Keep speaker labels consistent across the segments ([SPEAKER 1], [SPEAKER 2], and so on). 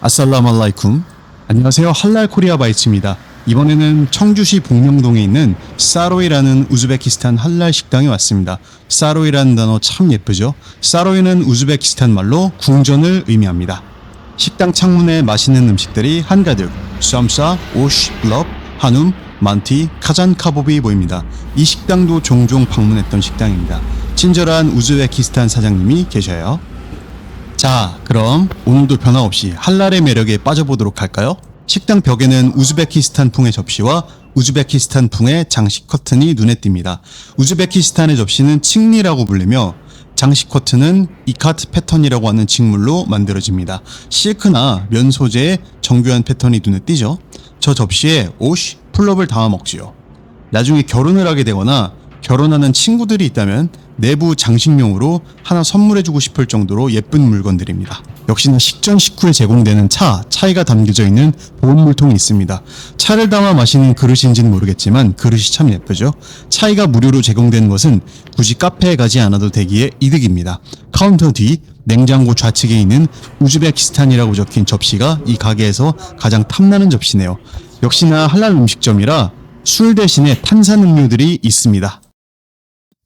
[SPEAKER 1] 아살라말라이쿰 안녕하세요. 할랄 코리아 바이츠입니다. 이번에는 청주시 복명동에 있는 사로이라는 우즈베키스탄 할랄 식당에 왔습니다. 사로이라는 단어 참 예쁘죠? 사로이는 우즈베키스탄 말로 궁전을 의미합니다. 식당 창문에 맛있는 음식들이 한가득. 쌈싸, 오쉬, 블럽, 한움, 만티, 카잔카보비 보입니다. 이 식당도 종종 방문했던 식당입니다. 친절한 우즈베키스탄 사장님이 계셔요 자, 그럼 오늘도 변함없이 한랄의 매력에 빠져보도록 할까요? 식당 벽에는 우즈베키스탄 풍의 접시와 우즈베키스탄 풍의 장식 커튼이 눈에 띕니다. 우즈베키스탄의 접시는 칭리라고 불리며 장식 커튼은 이카트 패턴이라고 하는 직물로 만들어집니다. 실크나 면 소재의 정교한 패턴이 눈에 띄죠. 저 접시에 오쉬, 풀럽을 담아 먹지요. 나중에 결혼을 하게 되거나 결혼하는 친구들이 있다면 내부 장식용으로 하나 선물해주고 싶을 정도로 예쁜 물건들입니다. 역시나 식전 식후에 제공되는 차, 차이가 담겨져 있는 보온 물통이 있습니다. 차를 담아 마시는 그릇인지는 모르겠지만 그릇이 참 예쁘죠? 차이가 무료로 제공되는 것은 굳이 카페에 가지 않아도 되기에 이득입니다. 카운터 뒤 냉장고 좌측에 있는 우즈베키스탄이라고 적힌 접시가 이 가게에서 가장 탐나는 접시네요. 역시나 할랄 음식점이라 술 대신에 탄산음료들이 있습니다.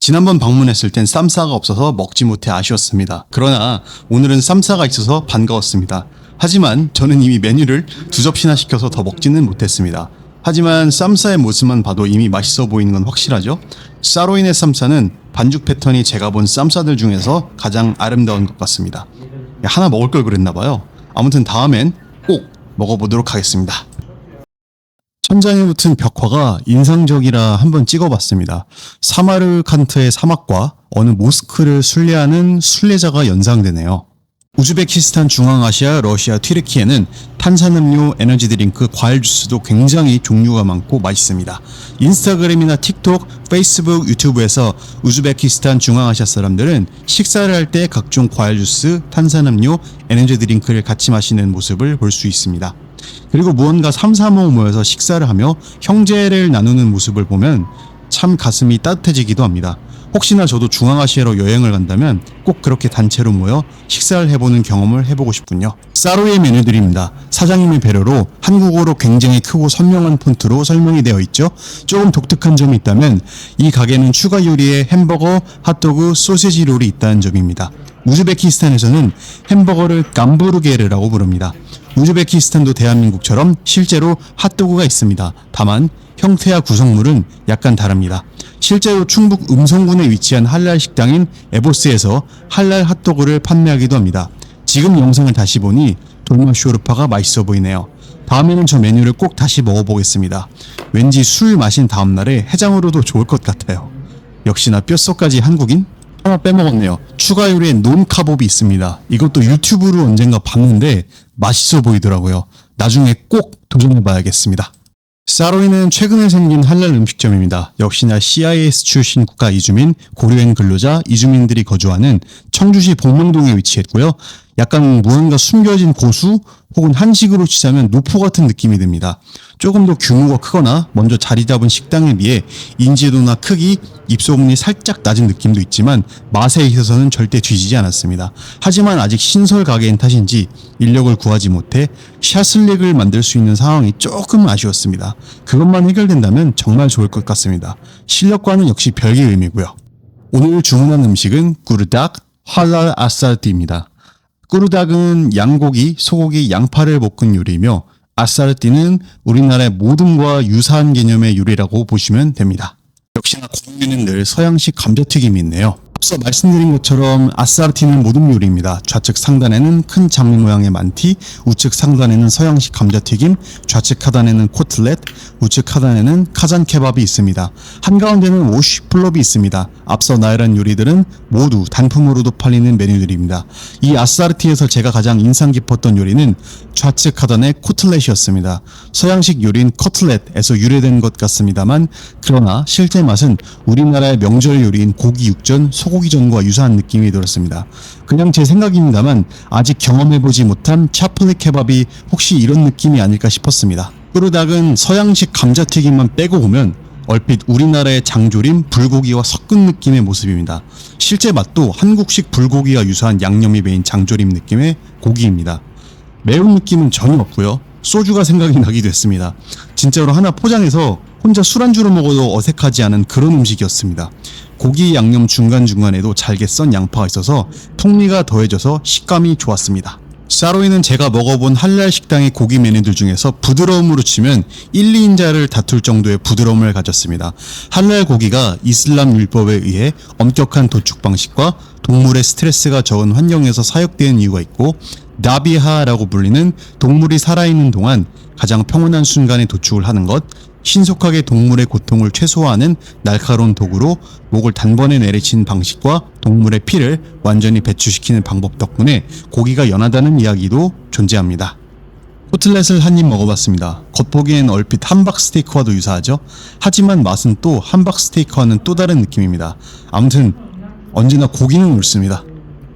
[SPEAKER 1] 지난번 방문했을 땐 쌈싸가 없어서 먹지 못해 아쉬웠습니다. 그러나 오늘은 쌈싸가 있어서 반가웠습니다. 하지만 저는 이미 메뉴를 두 접시나 시켜서 더 먹지는 못했습니다. 하지만 쌈싸의 모습만 봐도 이미 맛있어 보이는 건 확실하죠? 사로인의 쌈싸는 반죽 패턴이 제가 본 쌈싸들 중에서 가장 아름다운 것 같습니다. 하나 먹을 걸 그랬나 봐요. 아무튼 다음엔 꼭 먹어보도록 하겠습니다. 천장에 붙은 벽화가 인상적이라 한번 찍어봤습니다. 사마르 칸트의 사막과 어느 모스크를 순례하는 순례자가 연상되네요. 우즈베키스탄, 중앙아시아, 러시아, 튀르키예는 탄산음료, 에너지 드링크, 과일 주스도 굉장히 종류가 많고 맛있습니다. 인스타그램이나 틱톡, 페이스북, 유튜브에서 우즈베키스탄, 중앙아시아 사람들은 식사를 할 때 각종 과일 주스, 탄산음료, 에너지 드링크를 같이 마시는 모습을 볼 수 있습니다. 그리고 무언가 삼삼오오 모여서 식사를 하며 형제를 나누는 모습을 보면 참 가슴이 따뜻해지기도 합니다. 혹시나 저도 중앙아시아로 여행을 간다면 꼭 그렇게 단체로 모여 식사를 해보는 경험을 해보고 싶군요. 사로의 메뉴들입니다. 사장님의 배려로 한국어로 굉장히 크고 선명한 폰트로 설명이 되어 있죠. 조금 독특한 점이 있다면 이 가게는 추가 요리에 햄버거, 핫도그, 소세지 롤이 있다는 점입니다. 우즈베키스탄에서는 햄버거를 감부르게르라고 부릅니다. 우즈베키스탄도 대한민국처럼 실제로 핫도그가 있습니다. 다만 형태와 구성물은 약간 다릅니다. 실제로 충북 음성군에 위치한 할랄 식당인 에보스에서 할랄 핫도그를 판매하기도 합니다. 지금 영상을 다시 보니 돌마 쇼르파가 맛있어 보이네요. 다음에는 저 메뉴를 꼭 다시 먹어보겠습니다. 왠지 술 마신 다음날에 해장으로도 좋을 것 같아요. 역시나 뼛속까지 한국인? 하나 빼먹었네요. 추가 요리에 논카봅이 있습니다. 이것도 유튜브로 언젠가 봤는데 맛있어 보이더라고요. 나중에 꼭 도전해봐야겠습니다. 사로이는 최근에 생긴 할랄 음식점입니다. 역시나 CIS 출신 국가 이주민, 고려인 근로자, 이주민들이 거주하는 청주시 복명동에 위치했고요. 약간 무언가 숨겨진 고수 혹은 한식으로 치자면 노포 같은 느낌이 듭니다. 조금 더 규모가 크거나 먼저 자리 잡은 식당에 비해 인지도나 크기, 입소문이 살짝 낮은 느낌도 있지만 맛에 있어서는 절대 뒤지지 않았습니다. 하지만 아직 신설 가게인 탓인지 인력을 구하지 못해 샤슬릭을 만들 수 있는 상황이 조금 아쉬웠습니다. 그것만 해결된다면 정말 좋을 것 같습니다. 실력과는 역시 별개의 의미고요. 오늘 주문한 음식은 꾸르닥 할랄 아사르티입니다. 꾸르닥은 양고기, 소고기, 양파를 볶은 요리이며 아사르티는 우리나라의 모듬과 유사한 개념의 요리라고 보시면 됩니다. 역시나 고기는 늘 서양식 감자튀김이 있네요. 앞서 말씀드린 것처럼 아사르티는 모듬 요리입니다. 좌측 상단에는 큰 장미 모양의 만티, 우측 상단에는 서양식 감자튀김, 좌측 하단에는 코틀렛, 우측 하단에는 카잔 케밥이 있습니다. 한가운데는 오쉬 플롭이 있습니다. 앞서 나열한 요리들은 모두 단품으로도 팔리는 메뉴들입니다. 이 아사르티에서 제가 가장 인상 깊었던 요리는 좌측 하단의 코틀렛이었습니다. 서양식 요리인 커틀렛에서 유래된 것 같습니다만 그러나 실제 맛은 우리나라의 명절 요리인 고기 육전, 소고 기 전과 유사한 느낌이 들었습니다. 그냥 제 생각입니다만 아직 경험해보지 못한 차플리 케밥이 혹시 이런 느낌이 아닐까 싶었습니다. 꾸르닥은 서양식 감자튀김만 빼고 보면 얼핏 우리나라의 장조림 불고기와 섞은 느낌의 모습입니다. 실제 맛도 한국식 불고기와 유사한 양념이 배인 장조림 느낌의 고기입니다. 매운 느낌은 전혀 없고요. 소주가 생각이 나기도 했습니다. 진짜로 하나 포장해서 혼자 술안주로 먹어도 어색하지 않은 그런 음식이었습니다. 고기 양념 중간중간에도 잘게 썬 양파가 있어서 풍미가 더해져서 식감이 좋았습니다. 사로이는 제가 먹어본 할랄 식당의 고기 메뉴들 중에서 부드러움으로 치면 1, 2인자를 다툴 정도의 부드러움을 가졌습니다. 할랄 고기가 이슬람 율법에 의해 엄격한 도축 방식과 동물의 스트레스가 적은 환경에서 사육되는 이유가 있고 나비하라고 불리는 동물이 살아있는 동안 가장 평온한 순간에 도축을 하는 것, 신속하게 동물의 고통을 최소화하는 날카로운 도구로 목을 단번에 내리친 방식과 동물의 피를 완전히 배출시키는 방법 덕분에 고기가 연하다는 이야기도 존재합니다. 코틀렛을 한 입 먹어봤습니다. 겉보기엔 얼핏 함박 스테이크와도 유사하죠? 하지만 맛은 또 함박 스테이크와는 또 다른 느낌입니다. 아무튼 언제나 고기는 옳습니다.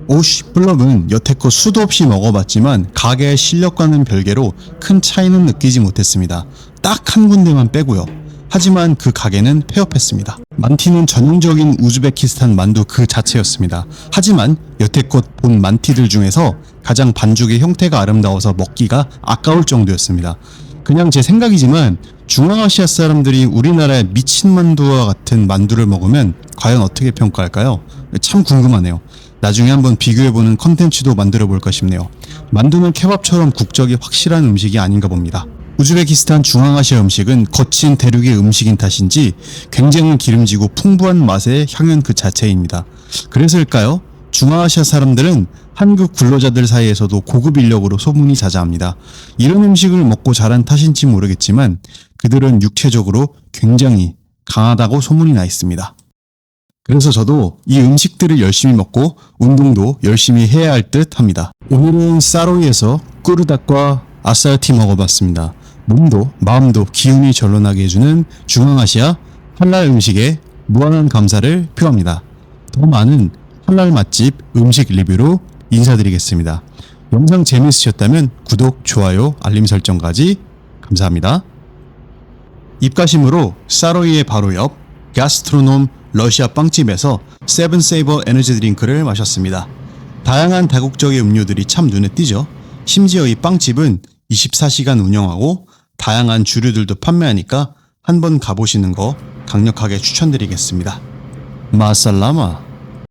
[SPEAKER 1] 오쉬 블럭은 여태껏 수도 없이 먹어봤지만 가게의 실력과는 별개로 큰 차이는 느끼지 못했습니다. 딱 한 군데만 빼고요. 하지만 그 가게는 폐업했습니다. 만티는 전형적인 우즈베키스탄 만두 그 자체였습니다. 하지만 여태껏 본 만티들 중에서 가장 반죽의 형태가 아름다워서 먹기가 아까울 정도였습니다. 그냥 제 생각이지만 중앙아시아 사람들이 우리나라의 미친 만두와 같은 만두를 먹으면 과연 어떻게 평가할까요? 참 궁금하네요. 나중에 한번 비교해보는 컨텐츠도 만들어 볼까 싶네요. 만두는 케밥처럼 국적이 확실한 음식이 아닌가 봅니다. 우즈베키스탄 중앙아시아 음식은 거친 대륙의 음식인 탓인지 굉장히 기름지고 풍부한 맛의 향연 그 자체입니다. 그래서일까요? 중앙아시아 사람들은 한국 근로자들 사이에서도 고급 인력으로 소문이 자자합니다. 이런 음식을 먹고 자란 탓인지 모르겠지만 그들은 육체적으로 굉장히 강하다고 소문이 나 있습니다. 그래서 저도 이 음식들을 열심히 먹고 운동도 열심히 해야 할 듯 합니다. 오늘은 사로이에서 꾸르닭과 아사르티 먹어봤습니다. 몸도 마음도 기운이 절로 나게 해주는 중앙아시아 할랄 음식에 무한한 감사를 표합니다. 더 많은 할랄 맛집 음식 리뷰로 인사드리겠습니다. 영상 재미있으셨다면 구독, 좋아요, 알림 설정까지 감사합니다. 입가심으로 사로이의 바로 옆 가스트로놈 러시아 빵집에서 세븐 세이버 에너지 드링크를 마셨습니다. 다양한 다국적의 음료들이 참 눈에 띄죠. 심지어 이 빵집은 24시간 운영하고 다양한 주류들도 판매하니까 한번 가보시는 거 강력하게 추천드리겠습니다. 마살라마